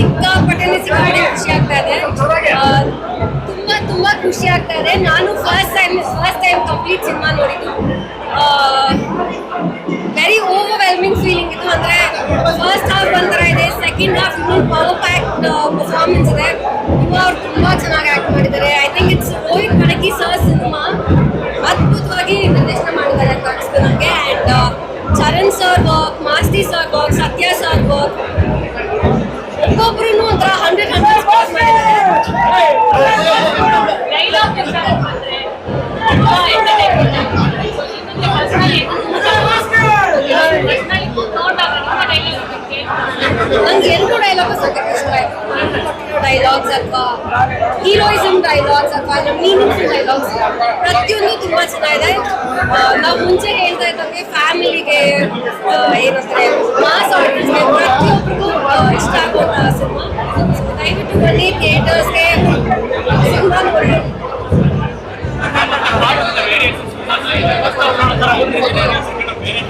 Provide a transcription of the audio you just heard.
ಸಿಕ್ಕಾಪಟ್ಟೆ ಸಿಕ್ಕಾಪಟ್ಟೆ ಖುಷಿ ಆಗ್ತಾ ಇದೆ. ತುಂಬಾ ತುಂಬಾ ಖುಷಿ ಆಗ್ತಾ ಇದೆ. ನಾನು first time first time complete cinema ನೋಡಿದ್ದು. ವೆರಿ ಓವರ್ವೆಲ್ಮಿಂಗ್ ಫೀಲಿಂಗ್ ಇದು. ಅಂದ್ರೆ ಫಸ್ಟ್ ಹಾಫ್ ಒಂಥರ ಇದೆ ಸೆಕೆಂಡ್ ಹಾಫ್ ಇನ್ನೊಂದು ಪವರ್ ಪ್ಯಾಕ್ ಪರ್ಫಾರ್ಮೆನ್ಸ್ ಇದೆ. ತುಂಬ ಅವ್ರು ತುಂಬಾ ಚೆನ್ನಾಗಿ ಆಕ್ಟ್ ಮಾಡಿದ್ದಾರೆ. ಐ ಥಿಂಕ್ ಇಟ್ಸ್ ರೋಹಿತ್ ಕಣಕಿ ಸಹ ಸಿನಿಮಾ ಅದ್ಭುತವಾಗಿ ನಿರ್ದೇಶನ ಮಾಡಿದ್ದಾರೆ ಅಂತ ಅನಿಸ್ತು ನನಗೆ and Charan sir work Masti sir work Satya sir work ನಂಗೆ ಎರಡು ಡೈಲಾಗ್ ಸಖತ್ ಇಷ್ಟ ಆಯ್ತು ಡೈಲಾಗ್ಸ್ ಅಥವಾ ಹೀರೋಯಿಸಮ್ ಡೈಲಾಗ್ಸ್ ಅಥವಾ ಮೀನಿಂಗ್ಫುಲ್ ಡೈಲಾಗ್ಸ್ ಪ್ರತಿಯೊಂದು ತುಂಬಾ ಚೆನ್ನಾಗಿದೆ ನಾವು ಮುಂಚೆ ಹೇಳ್ತಾ ಇದ್ದಂಗೆ ಫ್ಯಾಮಿಲಿಗೆ ಏನಂದ್ರೆ 네.